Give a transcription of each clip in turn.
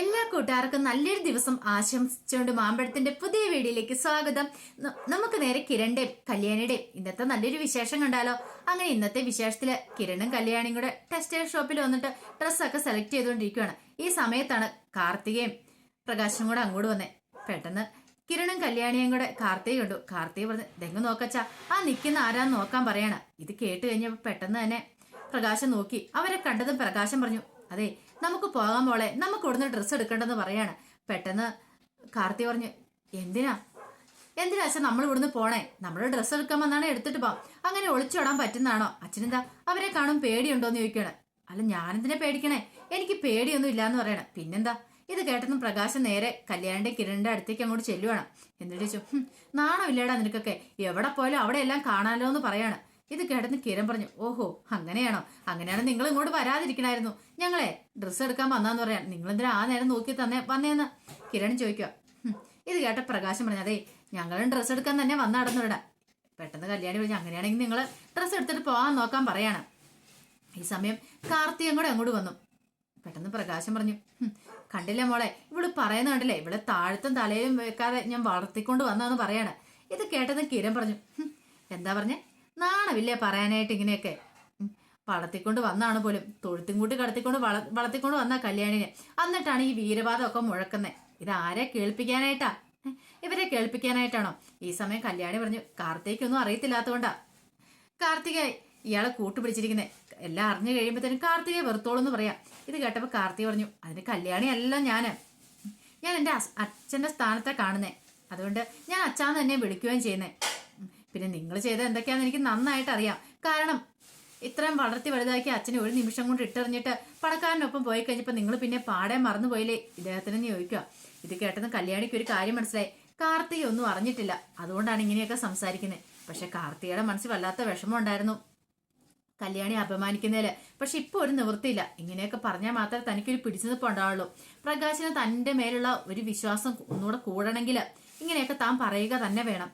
എല്ലാ കൂട്ടുകാർക്കും നല്ലൊരു ദിവസം ആശംസിച്ചുകൊണ്ട് മാമ്പഴത്തിന്റെ പുതിയ വീഡിയോയിലേക്ക് സ്വാഗതം. നമുക്ക് നേരെ കിരണിന്റെയും കല്യാണിയുടെയും ഇന്നത്തെ നല്ലൊരു വിശേഷം കണ്ടാലോ? അങ്ങനെ ഇന്നത്തെ വിശേഷത്തിൽ കിരണും കല്യാണിയും കൂടെ ടെക്സ്റ്റൈൽ ഷോപ്പിൽ വന്നിട്ട് ഡ്രസ്സൊക്കെ സെലക്ട് ചെയ്തുകൊണ്ടിരിക്കുകയാണ് ഈ സമയത്താണ് കാർത്തികയും പ്രകാശും കൂടെ അങ്ങോട്ട് വന്നേ. പെട്ടെന്ന് കിരണും കല്യാണിയും കൂടെ കാർത്തിക കണ്ടു. കാർത്തിക പറഞ്ഞു ഇതെങ്ങ് നോക്കച്ചാ ആ നിൽക്കുന്ന ആരാന്ന് നോക്കാൻ പറയാണ്. ഇത് കേട്ട് കഴിഞ്ഞപ്പോ പെട്ടെന്ന് തന്നെ പ്രകാശം നോക്കി. അവരെ കണ്ടതും പ്രകാശം പറഞ്ഞു അതെ നമുക്ക് പോകാൻ മോളെ. നമുക്ക് ഇവിടുന്ന് ഡ്രസ്സ് എടുക്കണ്ടെന്ന് പറയാണ്. പെട്ടെന്ന് കാർത്തി പറഞ്ഞു എന്തിനാ? എന്തിനാ അച്ഛൻ നമ്മൾ ഇവിടുന്ന് പോണേ? നമ്മൾ ഡ്രസ്സ് എടുക്കാൻ വന്നാണ് എടുത്തിട്ട് പോവാം അങ്ങനെ ഒളിച്ചോടാൻ പറ്റുന്നതാണോ? അച്ഛനെന്താ? അവരെ കാണും പേടിയുണ്ടോന്ന് ചോദിക്കുകയാണ്. അല്ല ഞാനെന്തിനെ പേടിക്കണേ? എനിക്ക് പേടിയൊന്നും ഇല്ലാന്ന് പറയണം. പിന്നെന്താ? ഇത് കേട്ടെന്ന് പ്രകാശം നേരെ കല്യാണിന്റെ കിരണിന്റെ അടുത്തേക്ക് അങ്ങോട്ട് ചെല്ലുവാണ്. എന്നിട്ട് ചോദിച്ചു നാണോ നാണമില്ലേടാ നിനക്കൊക്കെ? എവിടെ പോയാലും അവിടെ എല്ലാം കാണാലോ എന്ന് പറയാണ്. ഇത് കേട്ടെന്ന് കിരൺ പറഞ്ഞു ഓഹോ അങ്ങനെയാണോ? അങ്ങനെയാണോ നിങ്ങൾ ഇങ്ങോട്ട് വരാതിരിക്കണായിരുന്നു. ഞങ്ങളെ ഡ്രസ്സ് എടുക്കാൻ വന്നാന്ന് പറയാൻ നിങ്ങൾ എന്തിനാ ആ നേരം നോക്കി തന്നെ വന്നേന്ന്? കിരൺ ചോദിക്കുക. ഇത് കേട്ട പ്രകാശം പറഞ്ഞു അതെ ഞങ്ങളും ഡ്രസ്സ് എടുക്കാൻ തന്നെ വന്ന നടന്നിടാം പെട്ടെന്ന് കല്യാണി വിളിച്ചു അങ്ങനെയാണെങ്കിൽ നിങ്ങൾ ഡ്രസ്സ് എടുത്തിട്ട് പോകാൻ നോക്കാൻ പറയാണ്. ഈ സമയം കാർത്തി കൂടെ അങ്ങോട്ട് വന്നു. പെട്ടെന്ന് പ്രകാശം പറഞ്ഞു "ഹും, കണ്ടില്ലേ മോളെ ഇവൾ പറയുന്ന കണ്ടില്ലേ? ഇവിടെ താഴത്തും തലയും വെക്കാതെ ഞാൻ വളർത്തിക്കൊണ്ട് വന്നതെന്ന് പറയാണ്. ഇത് കേട്ടത് കിരൺ പറഞ്ഞു എന്താ പറഞ്ഞേ? നാണമില്ലേ പറയാനായിട്ട് ഇങ്ങനെയൊക്കെ? വളർത്തിക്കൊണ്ട് വന്നാണ് പോലും. തൊഴുത്തും കൂട്ടി കടത്തിക്കൊണ്ട് വള വളർത്തിക്കൊണ്ട് വന്ന കല്യാണിനെ. എന്നിട്ടാണ് ഈ വീരവാദം ഒക്കെ മുഴക്കുന്നത് ഇതാരെ കേൾപ്പിക്കാനായിട്ടാ? ഇവരെ കേൾപ്പിക്കാനായിട്ടാണോ? ഈ സമയം കല്യാണി പറഞ്ഞു കാർത്തിക്കൊന്നും അറിയത്തില്ലാത്തതുകൊണ്ടാ. കാർത്തിക ഇയാളെ കൂട്ടുപിടിച്ചിരിക്കുന്നത് എല്ലാം അറിഞ്ഞു കഴിയുമ്പോഴത്തേനും കാർത്തികയെ വെറുത്തോളൂ എന്ന് പറയാം. ഇത് കേട്ടപ്പോൾ കാർത്തിക പറഞ്ഞു അതിന് കല്യാണി അല്ല ഞാൻ ഞാൻ എന്റെ അച്ഛന്റെ സ്ഥാനത്തെ കാണുന്നേ. അതുകൊണ്ട് ഞാൻ അച്ഛാന്ന് തന്നെ വിളിക്കുകയും ചെയ്യുന്നേ. പിന്നെ നിങ്ങൾ ചെയ്ത എന്തൊക്കെയാണെന്ന് എനിക്ക് നന്നായിട്ട് അറിയാം. കാരണം ഇത്രയും വളർത്തി വലുതാക്കി അച്ഛനെ ഒരു നിമിഷം കൊണ്ട് ഇട്ടെറിഞ്ഞിട്ട് പണക്കാരനൊപ്പം പോയി കഴിഞ്ഞപ്പോൾ നിങ്ങൾ പിന്നെ പാടെ മറന്നു പോയില്ലേ ഇദ്ദേഹത്തിന് ചോദിക്കുക ഇത് കേട്ടെന്ന് കല്യാണിക്ക് ഒരു കാര്യം മനസ്സിലായി. കാർത്തിക ഒന്നും അറിഞ്ഞിട്ടില്ല. അതുകൊണ്ടാണ് ഇങ്ങനെയൊക്കെ സംസാരിക്കുന്നത് പക്ഷെ കാർത്തികയുടെ മനസ്സിൽ വല്ലാത്ത വിഷമം ഉണ്ടായിരുന്നു. കല്യാണി അപമാനിക്കുന്നതിൽ. പക്ഷെ ഇപ്പൊ ഒരു നിവൃത്തിയില്ല. ഇങ്ങനെയൊക്കെ പറഞ്ഞാൽ മാത്രമേ തനിക്കൊരു പിടിച്ചുനിപ്പ് ഉണ്ടാവുള്ളൂ. പ്രകാശിന് തന്റെ മേലുള്ള ഒരു വിശ്വാസം ഒന്നുകൂടെ കൂടണമെങ്കിൽ ഇങ്ങനെയൊക്കെ താൻ പറയുക തന്നെ വേണം.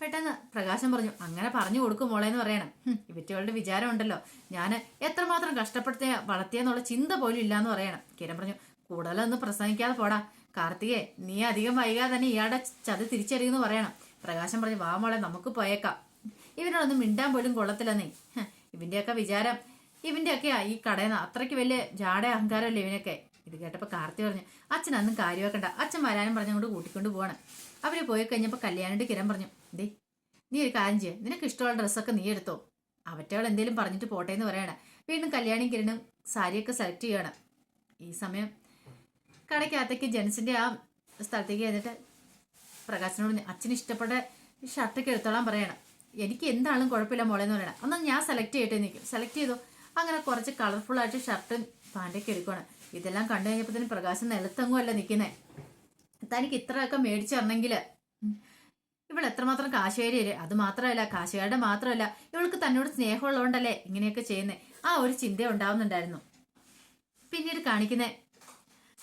പെട്ടെന്ന് പ്രകാശം പറഞ്ഞു അങ്ങനെ പറഞ്ഞു കൊടുക്കും എന്ന് പറയണം. ഇവറ്റകളുടെ വിചാരം ഉണ്ടല്ലോ ഞാൻ എത്രമാത്രം കഷ്ടപ്പെടുത്തിയ വളർത്തിയെന്നുള്ള ചിന്ത പോലും ഇല്ലാന്ന് പറയണം. കിരൺ പറഞ്ഞു കൂടുതലൊന്നും പ്രസംഗിക്കാതെ പോടാ. കാർത്തികെ നീ അധികം വൈകാതെ തന്നെ ഇയാളുടെ ചതി തിരിച്ചറിയുമെന്ന് പറയണം. പ്രകാശം പറഞ്ഞു വാ മോളെ നമുക്ക് പോയേക്കാം. ഇവനോടൊന്നും മിണ്ടാൻ പോലും കൊള്ളത്തില്ലെന്നേ നീ. ഇവന്റെയൊക്കെ വിചാരം ഇവന്റെയൊക്കെയാ ഈ കടയിൽ അത്രയ്ക്ക് വലിയ ജാട അഹങ്കാരമല്ലേ ഇവനൊക്കെ. ഇത് കേട്ടപ്പോൾ കാർത്തി പറഞ്ഞു അച്ഛൻ അന്നും കാര്യമാക്കണ്ട. അച്ഛൻ വരാനും പറഞ്ഞുകൊണ്ട് കൂട്ടിക്കൊണ്ട് പോവാണ്. അവർ പോയി കഴിഞ്ഞപ്പോൾ കല്യാണിന്റെ കിരൺ പറഞ്ഞു ദേ നീ ഒരു കാര്യം ചെയ്യ. നിനക്ക് ഇഷ്ടമുള്ള ഡ്രസ്സൊക്കെ നീ എടുത്തോ. അവറ്റകൾ എന്തേലും പറഞ്ഞിട്ട് പോട്ടെ എന്ന് പറയണ. വീണ്ടും കല്യാണിയും കിരണും സാരിയൊക്കെ സെലക്ട് ചെയ്യണം ഈ സമയം കടയ്ക്കകത്തേക്ക് ജെൻസിന്റെ ആ സ്ഥലത്തേക്ക് ചെന്നിട്ട് പ്രകാശനോട് അച്ഛന് ഇഷ്ടപ്പെട്ട ഷർട്ടൊക്കെ എടുത്തോളാൻ പറയണം. എനിക്ക് എന്താണെങ്കിലും കുഴപ്പമില്ല മോളെ എന്ന് പറയണം. എന്നാൽ ഞാൻ സെലക്ട് ചെയ്യട്ടെ നിൽക്കും സെലക്ട് ചെയ്തു. അങ്ങനെ കുറച്ച് കളർഫുൾ ആയിട്ട് ഷർട്ടും പാന്റൊക്കെ എടുക്കണം ഇതെല്ലാം കണ്ടു തന്നെ പ്രകാശം നിലത്തെങ്ങും അല്ല നിൽക്കുന്നത് തനിക്ക് ഇത്രയൊക്കെ മേടിച്ചു തരണമെങ്കിൽ ഇവൾ എത്രമാത്രം കാശുകാരിയല്ലേ? അത് മാത്രമല്ല കാശുകാരുടെ മാത്രമല്ല ഇവൾക്ക് തന്നോട് സ്നേഹമുള്ളതുകൊണ്ടല്ലേ ഇങ്ങനെയൊക്കെ ചെയ്യുന്നത് ആ ഒരു ചിന്ത ഉണ്ടാവുന്നുണ്ടായിരുന്നു. പിന്നീട് കാണിക്കുന്ന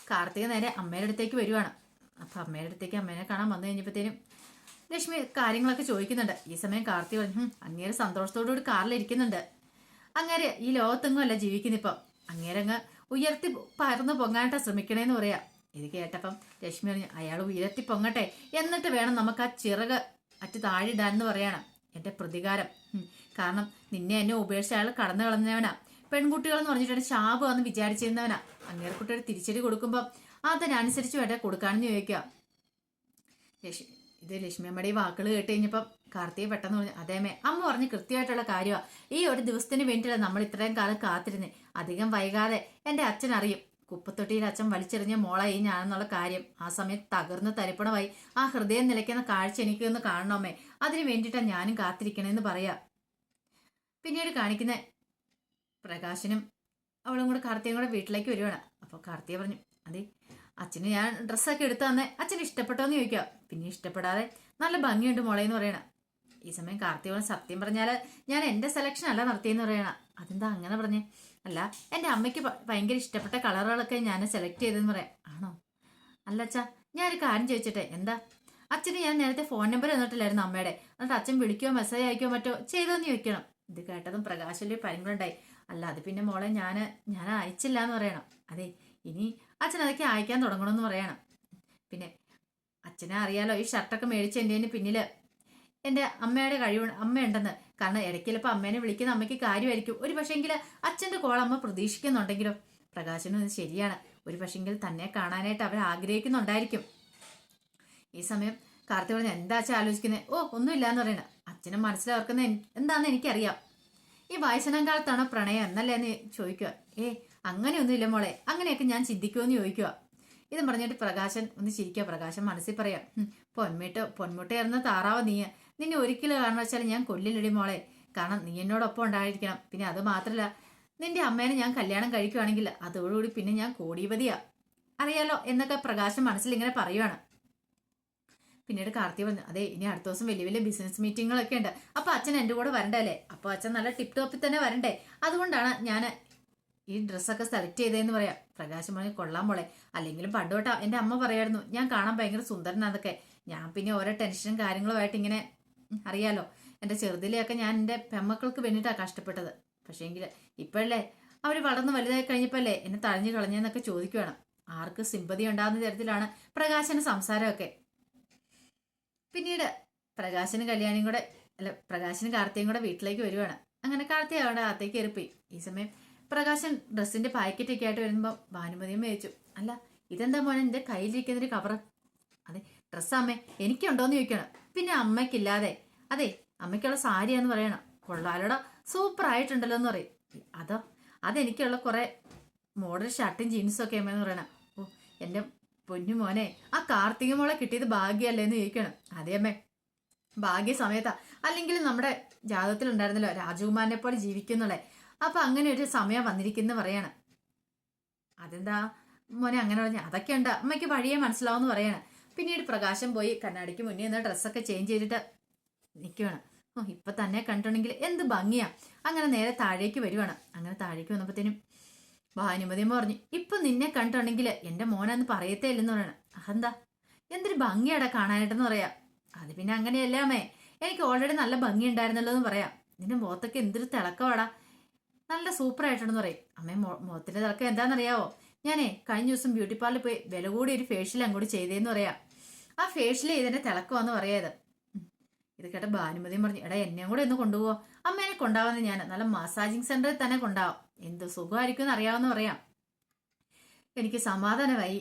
കാർത്തിക നേരെ അമ്മയുടെ അടുത്തേക്ക് വരുവാണ്. അപ്പൊ അമ്മയുടെ അടുത്തേക്ക് അമ്മേനെ കാണാൻ വന്നു കഴിഞ്ഞപ്പോഴത്തേനും ലക്ഷ്മി കാര്യങ്ങളൊക്കെ ചോദിക്കുന്നുണ്ട്. ഈ സമയം കാർത്തിക പറഞ്ഞു "ഹും, അങ്ങേര് സന്തോഷത്തോടു കൂടി കാറിലിരിക്കുന്നുണ്ട് അങ്ങേര് ഈ ലോകത്തെങ്ങും അല്ല ജീവിക്കുന്നിപ്പം. അങ്ങേരങ്ങ് ഉയർത്തി പരന്ന് പൊങ്ങാനായിട്ടാണ് ശ്രമിക്കണേന്ന് പറയാ. ഇത് കേട്ടപ്പം ലക്ഷ്മി പറഞ്ഞു അയാൾ ഉയരത്തി പൊങ്ങട്ടെ. എന്നിട്ട് വേണം നമുക്ക് ആ ചിറക് അറ്റ് താഴിടാൻ എന്ന് പറയണം. എന്റെ പ്രതികാരം. കാരണം നിന്നെ എന്നെ ഉപേക്ഷിച്ച അയാൾ കടന്നു കളഞ്ഞവനാ. പെൺകുട്ടികൾ എന്ന് പറഞ്ഞിട്ട് ശാപമെന്ന് വിചാരിച്ചിരുന്നവനാ. അങ്ങേരെ കുട്ടിയുടെ തിരിച്ചടി കൊടുക്കുമ്പോൾ അതിനനുസരിച്ച് വേണ്ട കൊടുക്കാനെന്ന് ചോദിക്കുക ഇത് ലക്ഷ്മിയമ്മയുടെ ഈ വാക്കുകൾ കേട്ട് കഴിഞ്ഞപ്പം കാർത്തിക പെട്ടെന്ന് പറഞ്ഞു അതേമേ അമ്മ പറഞ്ഞ് കൃത്യമായിട്ടുള്ള കാര്യമാണ് ഈ ഒരു ദിവസത്തിന് വേണ്ടിയിട്ടാണ് നമ്മൾ ഇത്രയും കാലം കാത്തിരുന്നേ. അധികം വൈകാതെ എന്റെ അച്ഛൻ അറിയും. കുപ്പത്തൊട്ടിയിൽ അച്ഛൻ വലിച്ചെറിഞ്ഞ മോളായി ഞാനെന്നുള്ള കാര്യം. ആ സമയത്ത് തകർന്ന് തരിപ്പണമായി. ആ ഹൃദയം നിലയ്ക്കുന്ന കാഴ്ച എനിക്കൊന്ന് കാണണമേ. അതിനു വേണ്ടിയിട്ടാണ് ഞാനും കാത്തിരിക്കണമെന്ന് പറയാ. പിന്നീട് കാണിക്കുന്ന പ്രകാശനും അവളും കൂടെ കാർത്തിയും കൂടെ വീട്ടിലേക്ക് വരുവാണ്. അപ്പോൾ കാർത്തിയ പറഞ്ഞു അതെ അച്ഛന് ഞാൻ ഡ്രസ്സൊക്കെ എടുത്തു തന്നെ. അച്ഛന് ഇഷ്ടപ്പെട്ടോന്ന് ചോദിക്കുക പിന്നെ ഇഷ്ടപ്പെടാതെ നല്ല ഭംഗിയുണ്ട് മോളെ എന്ന് പറയണ. ഈ സമയം കാർത്തിയോളം സത്യം പറഞ്ഞാൽ ഞാൻ എന്റെ സെലക്ഷൻ അല്ല നടത്തിയെന്ന് പറയണ. അതെന്താ അങ്ങനെ പറഞ്ഞേ? അല്ല എന്റെ അമ്മയ്ക്ക് ഭയങ്കര ഇഷ്ടപ്പെട്ട കളറുകളൊക്കെ ഞാൻ സെലക്ട് ചെയ്തെന്ന് പറയാം. ആണോ? അല്ല അച്ഛാ ഞാനൊരു കാര്യം ചോദിച്ചിട്ടെ എന്താ? അച്ഛന് ഞാൻ നേരത്തെ ഫോൺ നമ്പർ തന്നിട്ടില്ലായിരുന്നു അമ്മയുടെ. എന്നിട്ട് അച്ഛൻ വിളിക്കുകയോ മെസ്സേജ് അയക്കുകയോ മറ്റോ ചെയ്തോന്ന് ചോദിക്കണം. ഇത് കേട്ടതും പ്രകാശിൽ പരിങ്ങളുണ്ടായി അല്ല അത് പിന്നെ മോളെ ഞാൻ ഞാൻ അയച്ചില്ല എന്ന് പറയണം. അതെ ഇനി അച്ഛൻ അതൊക്കെ അയക്കാൻ തുടങ്ങണമെന്ന് പറയണം. പിന്നെ അച്ഛനെ അറിയാലോ ഈ ഷർട്ടൊക്കെ മേടിച്ച് എന്റെ പിന്നിൽ എന്റെ അമ്മയുടെ കഴിവ് അമ്മയുണ്ടെന്ന്. കാരണം ഇടയ്ക്കിലപ്പോൾ അമ്മേനെ വിളിക്കുന്ന അമ്മയ്ക്ക് കാര്യമായിരിക്കും. ഒരു പക്ഷേങ്കിൽ അച്ഛന്റെ കോൾ അമ്മ പ്രതീക്ഷിക്കുന്നുണ്ടെങ്കിലോ പ്രകാശനും ഇത് ശരിയാണ്. ഒരു പക്ഷെങ്കിൽ തന്നെ കാണാനായിട്ട് അവർ ആഗ്രഹിക്കുന്നുണ്ടായിരിക്കും. ഈ സമയം കാർത്തി പറഞ്ഞ എന്താ അച്ഛൻ ആലോചിക്കുന്നത് ഓ ഒന്നുമില്ല എന്ന് പറയണ. അച്ഛനും മനസ്സിലാക്കുന്ന എന്താണെന്ന് എനിക്കറിയാം. ഈ വയസ്സനം കാലത്താണോ പ്രണയം എന്നല്ലേ എന്ന് ചോദിക്കുക ഏ അങ്ങനെയൊന്നുമില്ല മോളെ. അങ്ങനെയൊക്കെ ഞാൻ ചിന്തിക്കുമെന്ന് ചോദിക്കുക ഇത് പറഞ്ഞിട്ട് പ്രകാശൻ ഒന്ന് ചിരിക്കുക പ്രകാശൻ മനസ്സിൽ പറയാം "ഹും, പൊന്മിട്ട് പൊന്മുട്ടയായിരുന്ന താറാവ് നീ നിന്നെ ഒരിക്കലും വെച്ചാൽ ഞാൻ കൊല്ലില്ലടി മോളെ. കാരണം നീ എന്നോടൊപ്പം ഉണ്ടായിരിക്കണം. പിന്നെ അത് മാത്രമല്ല നിന്റെ അമ്മേനെ ഞാൻ കല്യാണം കഴിക്കുവാണെങ്കിൽ അതോടുകൂടി പിന്നെ ഞാൻ കോടീപതിയാ. അറിയാലോ എന്നൊക്കെ പ്രകാശം മനസ്സിൽ ഇങ്ങനെ പറയുവാണ്. പിന്നീട് കാർത്തി പറഞ്ഞു അതെ ഇനി അടുത്ത ദിവസം വലിയ വലിയ ബിസിനസ് മീറ്റിങ്ങുകളൊക്കെ ഉണ്ട്. അപ്പൊ അച്ഛൻ എന്റെ കൂടെ വരണ്ടല്ലേ അപ്പൊ അച്ഛൻ നല്ല ടിപ് ടോപ്പിൽ തന്നെ വരണ്ടേ? അതുകൊണ്ടാണ് ഞാൻ ഈ ഡ്രസ്സൊക്കെ സെലക്ട് ചെയ്തതെന്ന് പറയാം. പ്രകാശം പറഞ്ഞ് കൊള്ളാൻ പോളെ അല്ലെങ്കിലും പണ്ടോട്ടാ എന്റെ അമ്മ പറയായിരുന്നു ഞാൻ കാണാൻ ഭയങ്കര സുന്ദരനാന്നൊക്കെ ഞാൻ പിന്നെ ഓരോ ടെൻഷനും കാര്യങ്ങളുമായിട്ട് ഇങ്ങനെ അറിയാലോ. എന്റെ ചെറുതിലെയൊക്കെ ഞാൻ എന്റെ പെമ്മക്കൾക്ക് വേണ്ടിയിട്ടാണ് കഷ്ടപ്പെട്ടത്. പക്ഷേങ്കിൽ ഇപ്പോഴല്ലേ അവർ വളർന്ന് വലുതായി കഴിഞ്ഞപ്പോഴല്ലേ എന്നെ തഴഞ്ഞു കളഞ്ഞെന്നൊക്കെ ചോദിക്കുവാണ്. ആർക്ക് സിമ്പതി ഉണ്ടാകുന്ന തരത്തിലാണ് പ്രകാശന സംസാരമൊക്കെ. പിന്നീട് പ്രകാശന് കല്യാണിയും കൂടെ അല്ല പ്രകാശന് കാർത്തിയും കൂടെ വീട്ടിലേക്ക് വരുവാണ്. അങ്ങനെ കാർത്തി അവിടെ അകത്തേക്ക് എറിപ്പോയി ഈ സമയം പ്രകാശൻ ഡ്രസ്സിന്റെ പാക്കറ്റൊക്കെ ആയിട്ട് വരുമ്പോൾ ഭാനുമതിയും മേടിച്ചു അല്ല ഇതെന്താ മോനെ? എന്റെ കയ്യിലിരിക്കുന്നൊരു കവറ്. അതെ ഡ്രസ്സ് അമ്മേ എനിക്കുണ്ടോന്ന് ചോദിക്കണം. പിന്നെ അമ്മയ്ക്കില്ലാതെ. അതെ അമ്മയ്ക്കുള്ള സാരിയാന്ന് പറയണം. കൊള്ളാലോടാ സൂപ്പർ ആയിട്ടുണ്ടല്ലോ എന്ന് പറയും. അതോ അതെനിക്കുള്ള കുറെ മോഡൽ ഷർട്ടും ജീൻസും ഒക്കെ അമ്മയെന്ന് പറയണം. ഓ എന്റെ പൊന്നു മോനെ ആ കാർത്തിക മോളെ കിട്ടിയത് ഭാഗ്യമല്ലേ എന്ന് ചോദിക്കണം. അതെ അമ്മേ ഭാഗ്യ സമയത്താ അല്ലെങ്കിൽ നമ്മുടെ ജാതകത്തിൽ ഉണ്ടായിരുന്നല്ലോ രാജകുമാരനെ പോലെ ജീവിക്കുന്നുള്ളേ അപ്പൊ അങ്ങനെ ഒരു സമയം വന്നിരിക്കുന്നു പറയാണ്. അതെന്താ? മോനെ അങ്ങനെ പറഞ്ഞ. അതൊക്കെ ഉണ്ട്. അമ്മയ്ക്ക് വഴിയെ മനസ്സിലാവുമെന്ന് പറയാണ്. പിന്നീട് പ്രകാശം പോയി കണ്ണാടിക്ക് മുന്നേ നിന്ന് ഡ്രസ്സൊക്കെ ചേഞ്ച് ചെയ്തിട്ട് നിൽക്കുകയാണ് ഓ ഇപ്പൊ തന്നെ കണ്ടിട്ടുണ്ടെങ്കിൽ എന്ത് ഭംഗിയാ. അങ്ങനെ നേരെ താഴേക്ക് വരുവാണ്. അങ്ങനെ താഴേക്ക് വന്നപ്പോഴത്തേനും ഭാനുമതിയും പറഞ്ഞു ഇപ്പൊ നിന്നെ കണ്ടിട്ടുണ്ടെങ്കിൽ എന്റെ മോനെന്ന് പറയത്തേ ഇല്ലെന്ന് പറയണം. അതെന്താ? എന്തൊരു ഭംഗിയാടാ കാണാനായിട്ടെന്ന് പറയാം. അത് പിന്നെ അങ്ങനെയല്ലേ അമ്മേ? എനിക്ക് ഓൾറെഡി നല്ല ഭംഗി ഉണ്ടായിരുന്നല്ലോ എന്ന് പറയാം. നിന്റെ മുഖത്തൊക്കെ എന്തൊരു തിളക്കമാടാ. നല്ല സൂപ്പർ ആയിട്ടുണ്ടെന്ന് പറയും. അമ്മേ മോ- മുഖത്തിന്റെ തിളക്കം എന്താണെന്നറിയാവോ? ഞാനേ കഴിഞ്ഞ ദിവസം ബ്യൂട്ടി പാർലറിൽ പോയി വില കൂടി ഒരു ഫേഷ്യൽ അങ്ങോട്ട് ചെയ്തേന്ന് പറയാം. ആ ഫേഷ്യൽ ചെയ്തതിന്റെ തിളക്കമാന്ന് പറയാത്. ഇത് കേട്ട ഭാനുമതിയും പറഞ്ഞു എടാ എന്നെയും കൂടെ ഒന്ന് കൊണ്ടുപോവോ? അമ്മേനെ കൊണ്ടാവുന്ന ഞാൻ. നല്ല മസാജിങ് സെന്ററിൽ തന്നെ കൊണ്ടാവും. എന്ത് സുഖമായിരിക്കും എന്ന് അറിയാവുന്ന പറയാം. എനിക്ക് സമാധാനമായി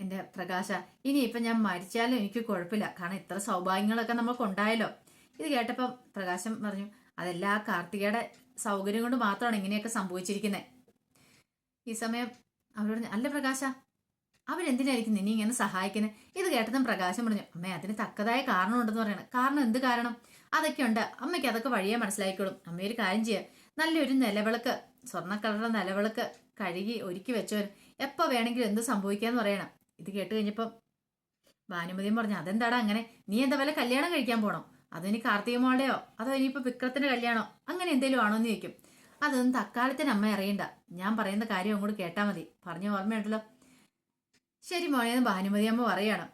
എന്റെ പ്രകാശ ഇനി ഇപ്പൊ ഞാൻ മരിച്ചാലും എനിക്ക് കുഴപ്പമില്ല. കാരണം ഇത്ര സൗഭാഗ്യങ്ങളൊക്കെ നമ്മൾക്ക് ഉണ്ടായല്ലോ ഇത് കേട്ടപ്പം പ്രകാശം പറഞ്ഞു അതെല്ലാം ആ കാർത്തികയുടെ സൗകര്യം കൊണ്ട് മാത്രമാണ് ഇങ്ങനെയൊക്കെ സംഭവിച്ചിരിക്കുന്നത് ഈ സമയം അവരോട് അല്ല പ്രകാശ അവരെന്തിനായിരിക്കും നിന്നെ ഇങ്ങനെ സഹായിക്കുന്നത് ഇത് കേട്ടതും പ്രകാശം പറഞ്ഞു അമ്മ അതിന് തക്കതായ കാരണമുണ്ടെന്ന് പറയണം. കാരണം എന്ത് കാരണം? അതൊക്കെ ഉണ്ട് അമ്മയ്ക്ക് അതൊക്കെ വഴിയെ മനസ്സിലാക്കിക്കോളും അമ്മ ഒരു കാര്യം ചെയ്യുക നല്ലൊരു നിലവിളക്ക് സ്വർണ കളറുടെ നിലവിളക്ക് കഴുകി ഒരുക്കി വെച്ചവർ എപ്പോൾ വേണമെങ്കിലും എന്ത് സംഭവിക്കാന്ന് പറയണം. ഇത് കേട്ട് കഴിഞ്ഞപ്പം ഭാനുമതിയും പറഞ്ഞു അതെന്താടാ അങ്ങനെ? നീ എന്താ വല്ല കല്യാണം കഴിക്കാൻ പോണോ? അതോ ഇനി കാർത്തികമോളുടെയോ? അതോ ഇനിയിപ്പോൾ വിക്രത്തിന്റെ കല്യാണോ? അങ്ങനെ എന്തേലും ആണോ എന്ന് ചോദിക്കും. അതൊന്നും തക്കാലത്തിന് അമ്മ അറിയണ്ട. ഞാൻ പറയുന്ന കാര്യം അങ്ങോട്ട് കേട്ടാൽ മതി. പറഞ്ഞ ഓർമ്മയുണ്ടല്ലോ? ശരി മോനെന്ന് ഭാനുമതി അമ്മ പറയണം.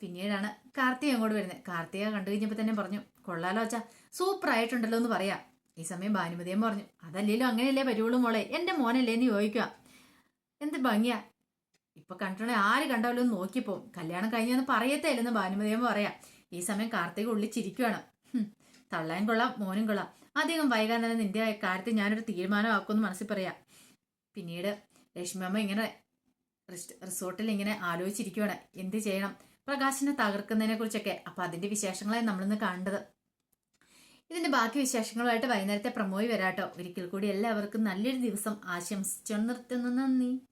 പിന്നീടാണ് കാർത്തിക അങ്ങോട്ട് വരുന്നത് കാർത്തിക കണ്ടു കഴിഞ്ഞപ്പോൾ തന്നെ പറഞ്ഞു കൊള്ളാലോ അച്ഛാ സൂപ്പർ ആയിട്ടുണ്ടല്ലോ എന്ന് പറയാം. ഈ സമയം ഭാനുമതി അമ്മ പറഞ്ഞു അതല്ലേലും അങ്ങനെയല്ലേ വരുള്ളൂ മോളെ എന്റെ മോനല്ലേ എന്ന് ചോദിക്കുക എന്ത് ഭംഗിയാ. ഇപ്പൊ കണ്ടിട്ടുണ്ടെ ആര് കണ്ടാലും നോക്കിപ്പോ കല്യാണം കഴിഞ്ഞെന്ന് പറയത്തേ ഇല്ലെന്ന് ഭാനുമതിയമ്മ പറയാം. ഈ സമയം കാർത്തിക ഹും, തള്ളാൻ കൊള്ളാം മോനും കൊള്ളാം. അധികം വൈകാൻ തന്നെ നിന്റെ കാര്യത്തിൽ ഞാനൊരു തീരുമാനമാക്കുമെന്ന് മനസ്സിൽ പറയാം. പിന്നീട് ലക്ഷ്മിയമ്മ ഇങ്ങനെ റിസ്- റിസോർട്ടിൽ ഇങ്ങനെ ആലോചിച്ചിരിക്കുകയാണ് എന്ത് ചെയ്യണം? പ്രകാശിനെ തകർക്കുന്നതിനെ കുറിച്ചൊക്കെ. അപ്പൊ അതിന്റെ വിശേഷങ്ങളെ നമ്മളിന്ന് കണ്ടത് ഇതിന്റെ ബാക്കി വിശേഷങ്ങളുമായിട്ട് വൈകുന്നേരത്തെ പ്രമോയി വരാട്ടോ. ഒരിക്കൽ കൂടി എല്ലാവർക്കും നല്ലൊരു ദിവസം ആശംസിച്ചു നിർത്തുന്നു നന്ദി.